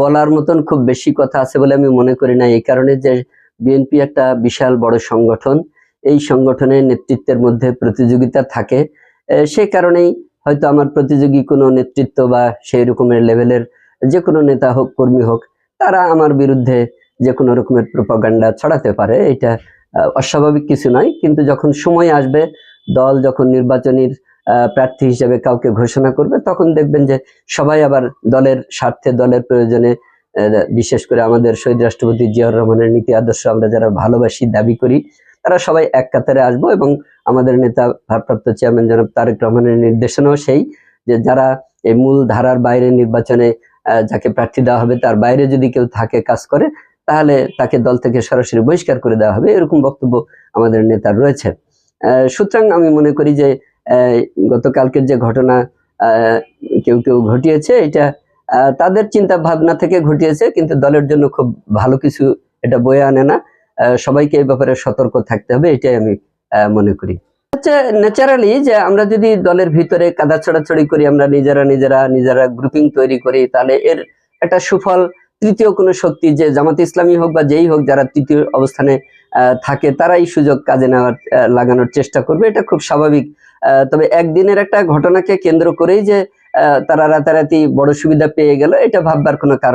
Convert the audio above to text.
বলার মতন খুব বেশি কথা আছে বলে আমি মনে করি না। এই কারণে যে বিএনপি একটা বিশাল বড় সংগঠন, এই সংগঠনের নেতৃত্বের মধ্যে প্রতিযোগিতা থাকে। সে কারণেই হয়তো আমার প্রতিযোগী কোনো নেতৃত্ব বা সেই রকমের লেভেলের যে কোনো নেতা হোক, কর্মী হোক, তারা আমার বিরুদ্ধে যে কোনো রকমের প্রপাগান্ডা ছড়াতে পারে। এটা অস্বাভাবিক কিছু নয়। কিন্তু যখন সময় আসবে, দল যখন নির্বাচনীর প্রার্থী হিসেবে কাউকে ঘোষণা করবে, তখন দেখবেন যে সবাই আবার দলের স্বার্থে, দলের প্রয়োজনে বিশেষ করে আমাদের শহীদ রাষ্ট্রপতি জিয়াউর রহমানের নীতি আদর্শ আমরা যারা ভালোবাসি, দাবি করি, তারা সবাই এক কাতারে আসব এবং আমাদের নেতা ভারপ্রাপ্ত চেয়ারম্যান জনাব তারেক রহমানের নির্দেশনাও সেই যে যারা এই মূল ধারার বাইরে নির্বাচনে যাকে প্রার্থী দেওয়া হবে তার বাইরে যদি কেউ থাকে কাজ করে, তাহলে তাকে দল থেকে সরাসরি বহিষ্কার করে দেওয়া হবে, এরকম বক্তব্য আমাদের নেতার রয়েছে। সুতরাং আমি মনে করি যে গতকালকের যে ঘটনা কেউ কেউ ঘটিয়েছে, এটা তাদের চিন্তা ভাবনা থেকে ঘটিয়েছে, কিন্তু দলের জন্য খুব ভালো কিছু এটা বয়ে আনে না। সবাইকে এই ব্যাপারে সতর্ক থাকতে হবে, এটাই আমি মনে করি। হচ্ছে ন্যাচারালি যে আমরা যদি দলের ভিতরে কাদা ছড়াছড়ি করি, আমরা নিজেরা নিজেরা নিজেরা গ্রুপিং তৈরি করি, তাহলে এর একটা সুফল, তৃতীয় কোনো শক্তি যে জামাত ইসলামী হোক বা যেই হোক যারা তৃতীয় অবস্থানে থাকে, তারাই সুযোগ কাজে নেওয়ার লাগানোর চেষ্টা করবে, এটা খুব স্বাভাবিক তবে একদিনের একটা ঘটনাকে কেন্দ্র করেই যে তারা রাতারাতি বড় সুবিধা পেয়ে গেল, এটা ভাববার কোনো কারণ